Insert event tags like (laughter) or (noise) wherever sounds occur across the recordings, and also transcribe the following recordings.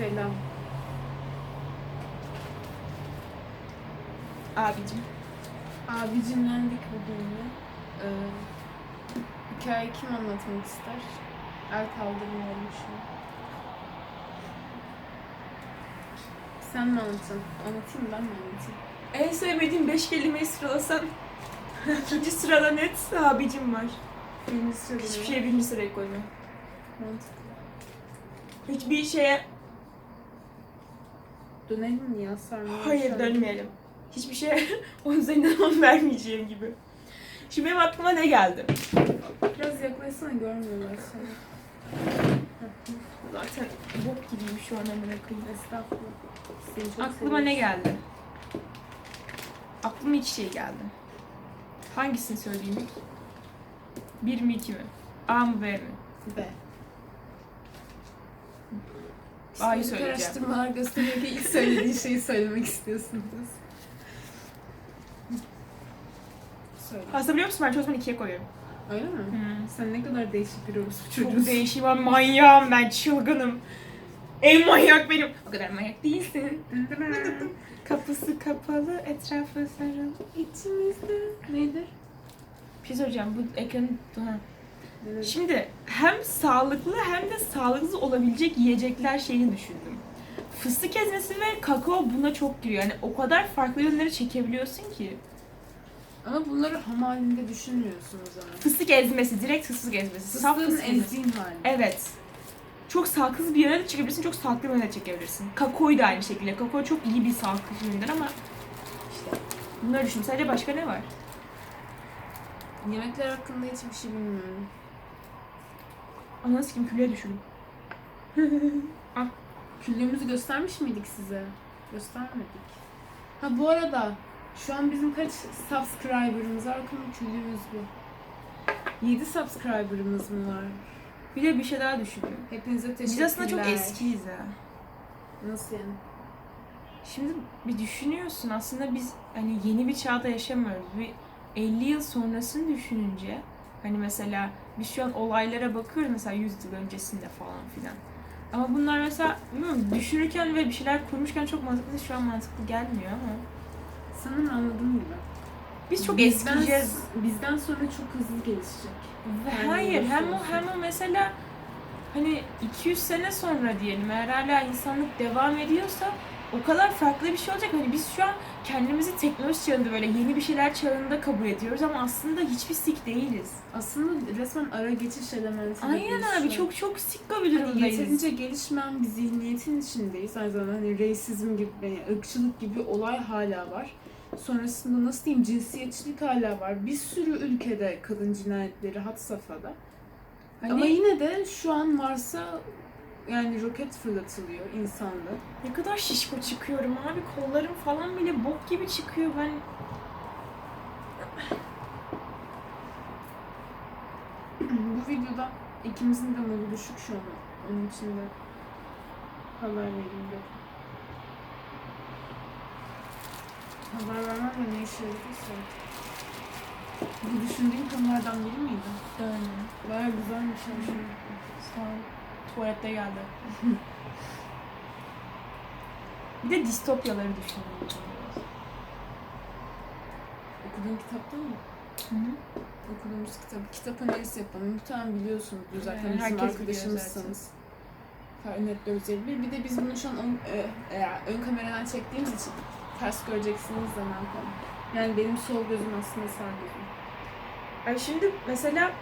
Selam. Abicim. Abicimlendik bugün de. Ee, hikaye kim anlatmak ister? El kaldırmıyorum şu an. Sen mi anlatın? Anlatayım ben mi anlatayım? En sevmediğim beş kelimeyi sıralasan (laughs) ikinci sırada net abicim var. Birinci sırada. Hiçbir şey birinci sıraya koyma. Mantıklı. Hiçbir şeye Dönelim mi ya sarmaya? hayır dönmeyelim. Hiçbir şeye (laughs) onun üzerinden on vermeyeceğim gibi. Şimdi benim aklıma ne geldi? Biraz yaklaşsana görmüyorlar seni. (laughs) Zaten bok gibiyim şu an amına koyayım. Estağfurullah. Seni çok Aklıma ne seviyorum. geldi? Aklıma iki şey geldi. Hangisini söyleyeyim ilk? Bir mi iki mi? A mı B mi? Be. Psikolojik söyleyeceğim. araştırmalar gösteriyor ki ilk söylediğin şeyi söylemek istiyorsunuz. Söyle. Aslında biliyor musun ben zaman ikiye koyuyorum. Öyle mi? Hmm. Sen ne kadar değişik bir orospu Çok çocuğusun. değişim ben manyağım ben çılgınım. En manyak benim. O kadar manyak değilsin. Kapısı kapalı, etrafı sarılı. İçimizde nedir? Bir şey söyleyeceğim bu ekranın... Ha. Şimdi hem sağlıklı hem de sağlıksız olabilecek yiyecekler şeyini düşündüm. Fıstık ezmesi ve kakao buna çok giriyor. Yani o kadar farklı yönleri çekebiliyorsun ki. Ama bunları ham halinde düşünmüyorsun o zaman. Fıstık ezmesi, direkt fıstık ezmesi. Saf Fıstığın fıstık ezmesi. ezdiğin hali. Evet. Çok sağlıksız bir yöne de çekebilirsin, çok sağlıklı bir yöne de çekebilirsin. Kakaoyu da aynı şekilde. Kakao çok iyi bir sağlıklı üründür ama işte bunları düşün. Sadece başka ne var? Yemekler hakkında hiçbir şey bilmiyorum. Ananı kim külüye düşün. (laughs) Küllüğümüzü göstermiş miydik size? Göstermedik. Ha bu arada şu an bizim kaç subscriber'ımız var? Bakın küllüğümüz bu. 7 subscriber'ımız mı var? Bir de bir şey daha düşündüm. Hepinize Biz teşekkürler. aslında çok eskiyiz ha. Nasıl yani? Şimdi bir düşünüyorsun aslında biz hani yeni bir çağda yaşamıyoruz. Bir 50 yıl sonrasını düşününce hani mesela biz şu an olaylara bakıyoruz mesela 100 yıl öncesinde falan filan. Ama bunlar mesela bilmiyorum, düşünürken ve bir şeyler kurmuşken çok mantıklı şu an mantıklı gelmiyor ama Sanırım anladığım gibi. biz çok Bizden- eskiyeceğiz. Bizden sonra çok hızlı gelişecek. Ve Yani hayır hem o hem o mesela hani 200 sene sonra diyelim eğer hala insanlık devam ediyorsa o kadar farklı bir şey olacak. Hani biz şu an kendimizi teknoloji çağında böyle yeni bir şeyler çağında kabul ediyoruz ama aslında hiçbir sik değiliz. Aslında resmen ara geçiş elementi. Aynen abi çok çok sikko bir Hani durumdayız. yeterince gelişmeyen bir zihniyetin içindeyiz. Aynı zamanda hani reisizm gibi, ırkçılık gibi olay hala var. Sonrasında nasıl diyeyim cinsiyetçilik hala var. Bir sürü ülkede kadın cinayetleri had safhada. Hani Ama yine de şu an Mars'a yani roket fırlatılıyor insanlı. ne kadar şişko çıkıyorum abi kollarım falan bile bok gibi çıkıyor ben. (clears throat) Bu videoda ikimizin de modu düşük şu an. Onun için de haber vereyim dedim. Haber vermem de ne işe yaradıysa. Bu düşündüğün konulardan biri miydi? Yani, Baya güzelmiş sağ ol. Tuvalette geldi. bir de distopyaları düşünüyorum. Okuduğun kitapta mı? Hı hı. Okuduğumuz kitap. Kitap önerisi yapalım. Muhtemelen biliyorsunuzdur zaten Yani bizim arkadaşımızsanız. Fernet Özel'i. Bir de biz bunu şu an ön, e, e, ön kameradan çektiğimiz için ters göreceksiniz zaman konu. Yani benim sol gözüm aslında sağ gözüm. Ay şimdi mesela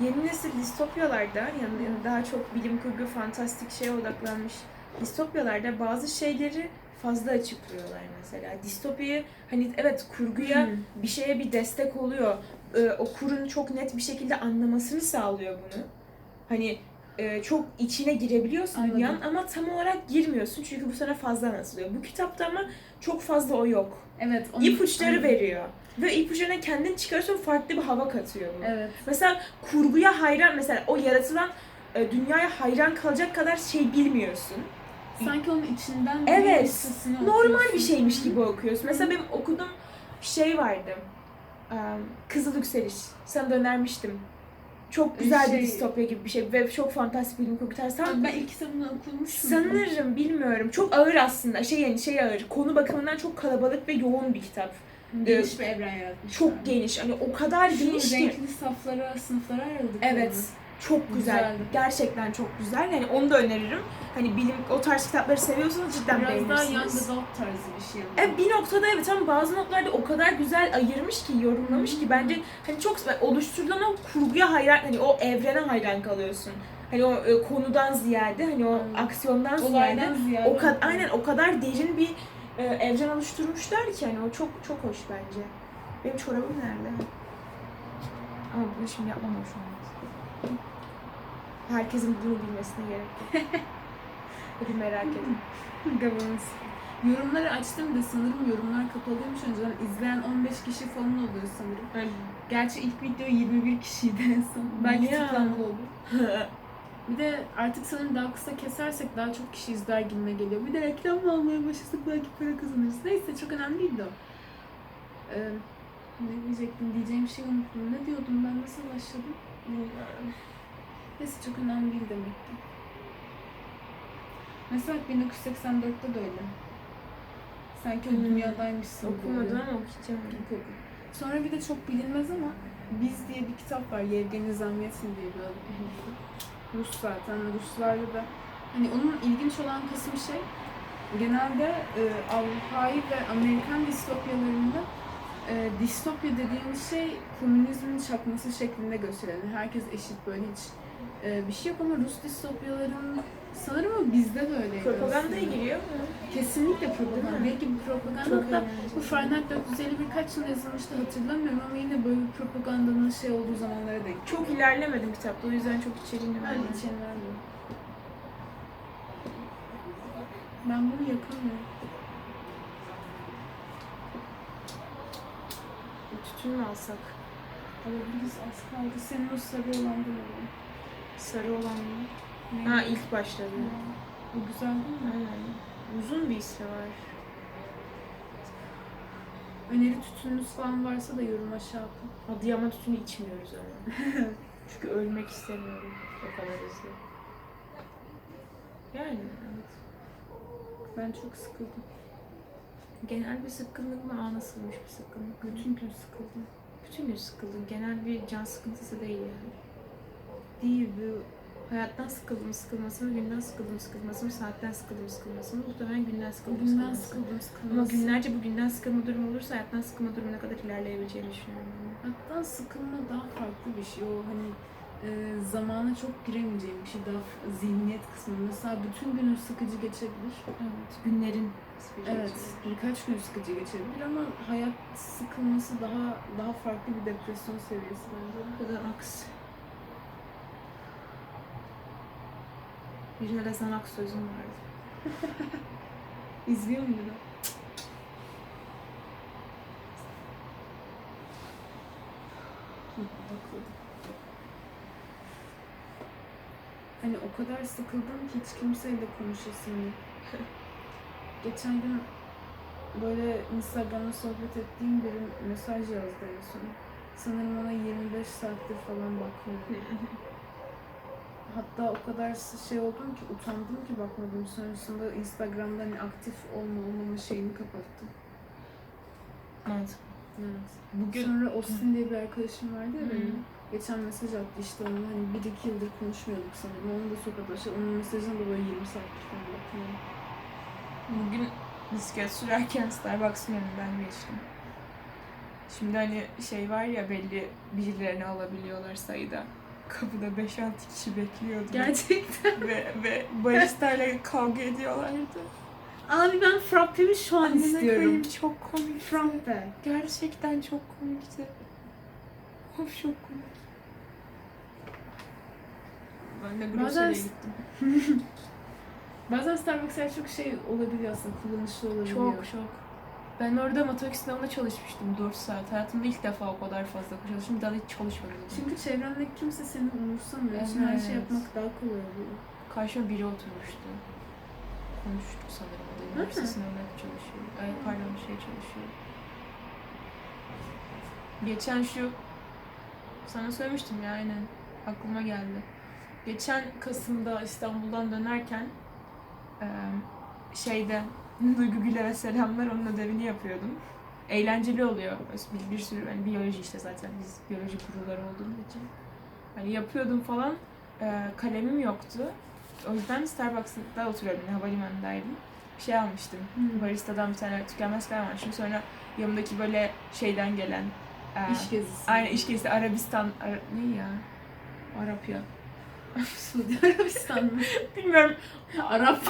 yeni nesil distopyalarda yani daha çok bilim kurgu, fantastik şeye odaklanmış distopyalarda bazı şeyleri fazla açıklıyorlar mesela. Distopyayı hani evet kurguya Hmm. bir şeye bir destek oluyor. Ee, okurun çok net bir şekilde anlamasını sağlıyor bunu. Hani e, çok içine girebiliyorsun Anladım. dünyanın ama tam olarak girmiyorsun çünkü bu sana fazla anlatılıyor. Bu kitapta ama çok fazla o yok. Evet. onu- İpuçları Aynen. veriyor. Ve ipuçlarına kendin çıkarıyorsun farklı bir hava katıyor bu. Evet. Mesela kurguya hayran mesela o yaratılan e, dünyaya hayran kalacak kadar şey bilmiyorsun. Sanki onun içinden Evet. Normal bir şeymiş gibi okuyorsun. Mesela benim okuduğum şey vardı. Kızıl Yükseliş. Sana da önermiştim. Çok güzel Şey- bir distopya gibi bir şey ve çok fantastik bilim kurgu tarzı. Tam Ben ilk kitabını okumuştum. Sanırım bilmiyorum. Çok ağır aslında. Şey yani şey ağır. Konu bakımından çok kalabalık ve yoğun bir kitap. Geniş bir evren yaratmışlar. Çok geniş. Hani o kadar Şu geniş ki. renkli saflara, sınıflara ayrıldık. Evet. Çok güzel. Güzeldi. Gerçekten çok güzel. Yani onu da öneririm. Hani bilim o tarz kitapları seviyorsanız cidden Biraz daha young beğenirsiniz. adult tarzı bir şey. E, bir noktada evet ama bazı notlarda o kadar güzel ayırmış ki, yorumlamış ki bence hani çok oluşturulan o kurguya hayran, hani o evrene hayran kalıyorsun. Hani o e, konudan ziyade, hani o Evet. aksiyondan ziyade Olaydan ziyade. o kadar aynen o kadar derin bir e, evren oluşturmuşlar ki hani o çok çok hoş bence. Benim çorabım nerede? Ama bunu şimdi yapmam hoş olmaz. Herkesin bunu bilmesine gerek yok. (laughs) Hadi merak edin. (laughs) Governance. Yorumları açtım da sanırım yorumlar kapalıymış önceden. izleyen 15 kişi falan oluyor sanırım. Gerçi ilk video 21 kişiydi en son. Belki Ya. tıklanma olur. (laughs) Bir de artık sanırım daha kısa kesersek daha çok kişi izler gibime geliyor. Bir de reklam mı almaya başlasak belki para kazanırız. Neyse çok önemli değil de o. Ee, ne diyecektim diyeceğim şey unuttum. Ne diyordum ben nasıl başladım? Bilmiyorum. Neyse çok önemli değil demek ki. Mesela 1984'te de öyle. Sanki Hmm. dünyadaymışsın. Okumadım ama okuyacağım. Oku. Sonra bir de çok bilinmez ama Biz diye bir kitap var. Yevgeni Zamyatin diye bir adı. Rus zaten. Ruslarda da hani onun ilginç olan kısmı şey genelde e, Avrupa'yı ve Amerikan distopyalarında e, distopya dediğimiz şey komünizmin çakması şeklinde gösterilen. Herkes eşit böyle hiç e, bir şey yok ama Rus distopyaların sanırım o bizde de öyleydi. Propagandaya aslında. giriyor mu? Kesinlikle propaganda. Belki bu propaganda hatta bu Fahrenheit 451 kaç yıl yazılmıştı hatırlamıyorum ama yine böyle bir propagandanın şey olduğu zamanlara denk. Çok ilerlemedim kitapta o yüzden çok içeriğini Ben vermedim. içeri vermiyorum. Ben bunu yakamıyorum. Tütün mü alsak? Alabiliriz az kaldı. Senin o sarı olan da alalım. Sarı olan mı? Ne? Ha ilk başladı. Bu güzel değil mi? Aynen. Uzun bir ismi var. Öneri tütününüz falan varsa da yorum aşağı atın. Adıyaman tütünü içmiyoruz ama. (laughs) Çünkü ölmek istemiyorum. O kadar hızlı. Yani evet. Ben çok sıkıldım. Genel bir sıkkınlık mı? Aa nasılmış bir sıkkınlık? Bütün gün sıkıldım. Bütün gün sıkıldım. Genel bir can sıkıntısı değil yani. Değil bu. Hayattan sıkıldım sıkılması mı, günden sıkıldım sıkılması mı, saatten sıkıldım sıkılması mı? Muhtemelen günden sıkıldım Bugünden sıkılması. sıkıldım sıkıldım. Ama günlerce bu günden sıkılma durumu olursa hayattan sıkılma durumuna kadar ilerleyebileceğini düşünüyorum. Hatta sıkılma daha farklı bir şey. O hani e, zamana çok giremeyeceğim bir şey. Daha zihniyet kısmı. Mesela bütün günün sıkıcı geçebilir. Evet, günlerin sıkıcı Evet, geçiyor. birkaç gün sıkıcı geçebilir ama hayat sıkılması daha daha farklı bir depresyon seviyesi bence. Bu da aks. Birine de Xanax sözüm vardı. (laughs) İzliyor mu bunu? Hı, bakıyordum. Hani o kadar sıkıldım ki hiç kimseyle konuşasım yok. (laughs) Geçen gün böyle Instagram'da sohbet ettiğim biri mesaj yazdı en son. Sanırım ona 25 saattir falan bakmıyorum. (laughs) Hatta o kadar şey oldum ki utandım ki bakmadım. Sonrasında Instagram'da hani aktif olma olmama şeyini kapattım. Mantıklı. Evet. Bugün Sonra Austin diye bir arkadaşım vardı ya benim. Geçen mesaj attı işte onunla hani bir iki yıldır konuşmuyorduk sanırım. Onu da çok arkadaşlar. Onun mesajına da böyle 20 saattir falan yani. Bugün bisiklet sürerken Starbucks'ın önünden geçtim. Şimdi hani şey var ya belli birilerini alabiliyorlar sayıda. Kapıda 5-6 kişi bekliyordu. Gerçekten. ve, ve baristayla kavga ediyorlardı. Abi ben frappemi şu an Amına istiyorum. koyayım, Çok komikti. Frappe. Gerçekten çok komikti. Of çok komik. Ben de Bazen- gittim. (laughs) Bazen Starbucks'lar çok şey olabiliyor aslında. Kullanışlı olabiliyor. Çok çok. Ben orada matematik sınavında çalışmıştım 4 saat. Hayatımda ilk defa o kadar fazla çalıştım. Bir daha da hiç çalışmadım. Çünkü çevrendeki kimse seni umursamıyor. Için her şey Evet. yapmak daha kolay oluyor. Karşıma biri oturmuştu. Konuştuk sanırım. O da üniversite Hı. sınavında çalışıyor. Ay, pardon şey çalışıyor. Geçen şu sana söylemiştim ya aynen. aklıma geldi. Geçen Kasım'da İstanbul'dan dönerken şeyde (laughs) Duygu Güler'e selamlar onun ödevini yapıyordum. Eğlenceli oluyor. Bir, bir sürü hani biyoloji işte zaten biz biyoloji kuruları olduğumuz için. Hani yapıyordum falan. Kalemim yoktu. O yüzden Starbucks'ta oturuyordum. Yani havalimanındaydım. Bir şey almıştım. Hmm. Baristadan bir tane tükenmez kalem almıştım. Sonra yanımdaki böyle şeyden gelen İş gezisi. Aynen iş gezisi Arabistan Ara, ne ya? Arap ya. (laughs) Suudi Arabistan mı? (laughs) Bilmiyorum. Arap. (laughs)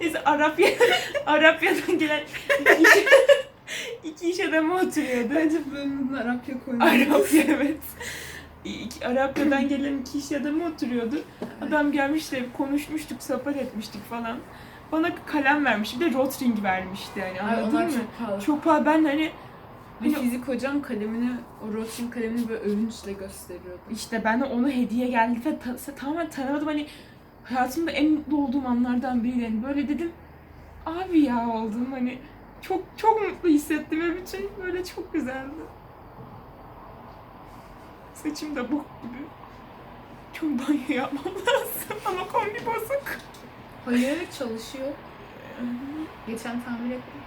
Neyse Arapya Arapya'dan gelen iki iş, iki iş adamı oturuyordu. Bence bölümün Arapya koymuş. Arapya evet. İki, Arapya'dan gelen iki iş adamı oturuyordu. Adam gelmişti, konuşmuştuk, sohbet etmiştik falan. Bana kalem vermiş, bir de Rotring vermişti yani Ay, anladın onlar mı? çok pahalı. Çok pahalı. Ben hani Bir fizik hocam kalemini, o Rothschild kalemini böyle övünçle gösteriyordu. İşte ben de ona hediye geldi ve ta- tamamen tanımadım hani hayatımda en mutlu olduğum anlardan biriydi. Yani böyle dedim abi ya oldum hani çok çok mutlu hissettim ve bütün böyle çok güzeldi. Saçım da bok gibi. Çok banyo yapmam (laughs) lazım ama kombi bozuk. Hayır çalışıyor. Geçen tamir ettim.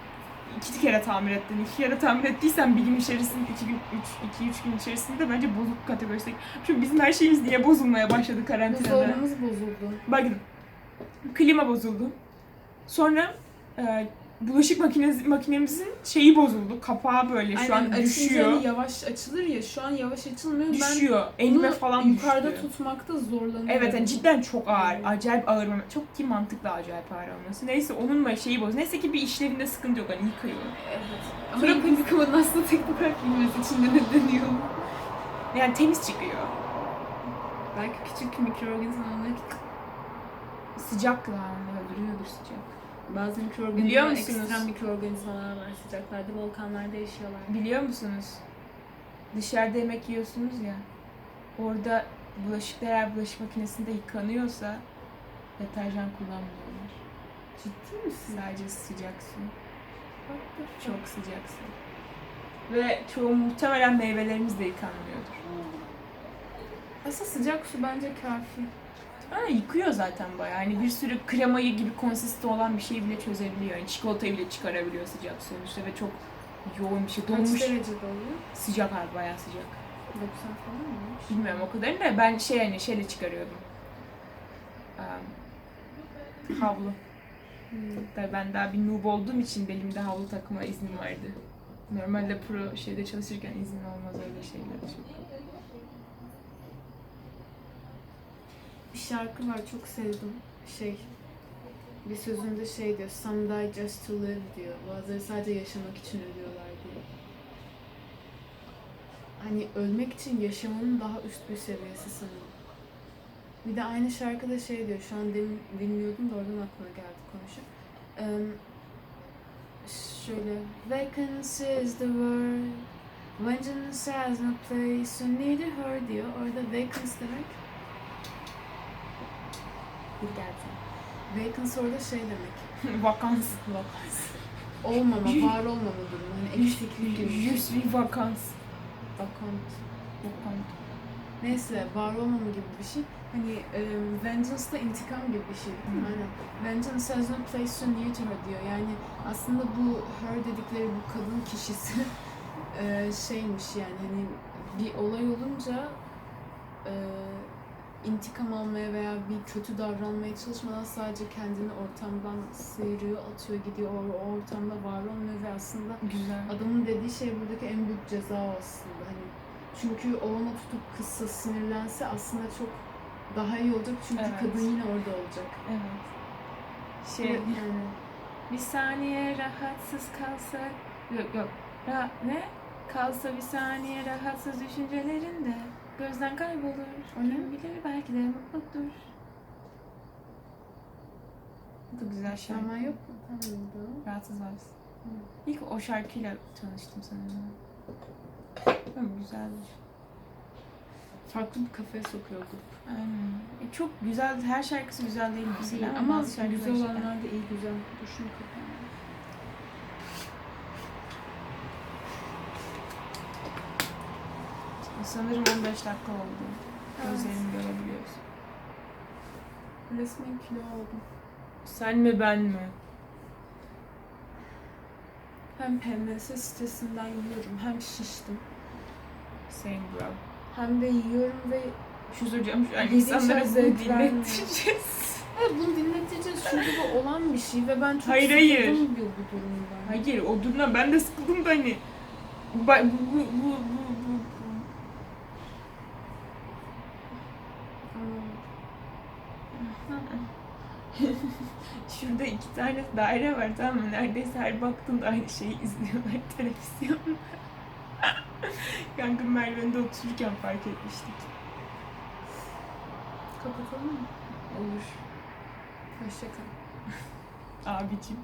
İki kere tamir ettin. İki kere tamir ettiysen bir gün içerisinde, iki gün, üç, iki, üç gün içerisinde bence bozuk kategorisinde. Çünkü bizim her şeyimiz niye bozulmaya başladı karantinada? Buzdolabımız bozuldu. Bakın. Klima bozuldu. Sonra e, bulaşık makinesi, makinemizin şeyi bozuldu. Kapağı böyle şu an açınca düşüyor. hani yavaş açılır ya şu an yavaş açılmıyor. Düşüyor. Ben Elime falan yukarıda düştü. tutmakta zorlanıyorum. Evet yani cidden çok ağır. Acayip ağır. Çok ki mantıklı acayip ağır olması. Neyse onun böyle şeyi boz. Neyse ki bir işlevinde sıkıntı yok. Hani yıkıyor. Evet. Ama Sonra- yıkayıp yıkamanın aslında tek bakarak bilmesi içinde ne deniyor. Yani temiz çıkıyor. Belki küçük mikroorganizmalar Sıcakla onu öldürüyordur sıcak. Bazı Biliyor mikroorganizmalar, musunuz? ekstrem mikroorganizmalar var sıcaklarda, volkanlarda yaşıyorlar. Biliyor musunuz? Dışarıda yemek yiyorsunuz ya. Orada bulaşıklar eğer bulaşık makinesinde yıkanıyorsa deterjan kullanmıyorlar. Ciddi misin? Sadece sıcak su. Çok sıcak su. Ve çoğu muhtemelen meyvelerimiz de yıkanmıyordur. Aslında sıcak su bence kafi. Ha, yıkıyor zaten bayağı. Hani bir sürü kremayı gibi konsiste olan bir şey bile çözebiliyor. Yani çikolatayı bile çıkarabiliyor sıcak sonuçta ve çok yoğun bir şey. Kaç Donmuş derecede oluyor? sıcak abi bayağı sıcak. 90 falan mı? Bilmiyorum o kadarını da ben şey hani şeyle çıkarıyordum. Em, havlu. Hmm. Tabii ben daha bir noob olduğum için belimde havlu takma iznim vardı. Normalde pro şeyde çalışırken izin olmaz öyle şeyler için. Bir şarkı var çok sevdim. Şey bir sözünde şey diyor Some die just to live diyor. Bazıları sadece yaşamak için ölüyorlar diyor. Hani ölmek için yaşamanın daha üst bir seviyesi sanırım. Bir de aynı şarkıda şey diyor. Şu an demin dinliyordum da oradan aklıma geldi konuşup. Em, şöyle Vacancy is the word Vengeance has no place so neither her diyor. Orada vacancy demek bir geldi. Vacancy orada şey demek. (laughs) Vakans. Olmama, var olmama durumu. Hani eksiklik gibi. Je suis vakans. Vakant. Vakant. Neyse, var olmama gibi bir şey. Hani e, vengeance da intikam gibi bir şey. Hı. Aynen. Vengeance has no place so near to her diyor. Yani aslında bu her dedikleri bu kadın kişisi (laughs) e, şeymiş yani hani bir olay olunca e, intikam almaya veya bir kötü davranmaya çalışmadan sadece kendini ortamdan sıyırıyor, atıyor, gidiyor. O, o ortamda var olmuyor ve aslında Güzel. Adamın dediği şey buradaki en büyük ceza aslında. Hani çünkü o ona tutup kızsa sinirlense aslında çok daha iyi olacak çünkü Evet. kadın yine orada olacak. Evet. Ve Şey, yani bir saniye rahatsız kalsa... Yok yok. Ra ne? Kalsa bir saniye rahatsız düşüncelerinde gözden kaybolur. O ne? Kim bilir belki de mutludur. Bu da güzel şarkı. zaman yok mu? Tamam. Rahatsız varsın. İlk o şarkıyla tanıştım sanırım. Ama güzeldi. Farklı bir kafaya sokuyorduk. Aynen. E, çok güzel, her şarkısı güzel değil mesela. Ama bazı güzel olanlar da iyi güzel. Düşün kafana. Sanırım 15 dakika oldu. Gözlerimi görebiliyoruz. Resmen kilo aldım. Sen mi ben mi? Hem PMS stresinden yiyorum hem şiştim. Same bro. Hem de yiyorum ve söyleyeceğim şu an Yediğin insanlara şey bunu dinlettireceğiz. Evet bunu dinleteceğiz çünkü bu olan bir şey ve ben çok Hayır, hayır. sıkıldım bu, bu durumdan. Hayır o durumdan ben de sıkıldım da hani. Bu, bu, bu, bu, bu, bu. (laughs) Şurada iki tane daire var tamam mı? Neredeyse her baktığında aynı şeyi izliyorlar (laughs) televizyonda. (laughs) Kanka Merve'nde otururken fark etmiştik. Kapatalım mı? Olur. Hoşçakal. Abicim.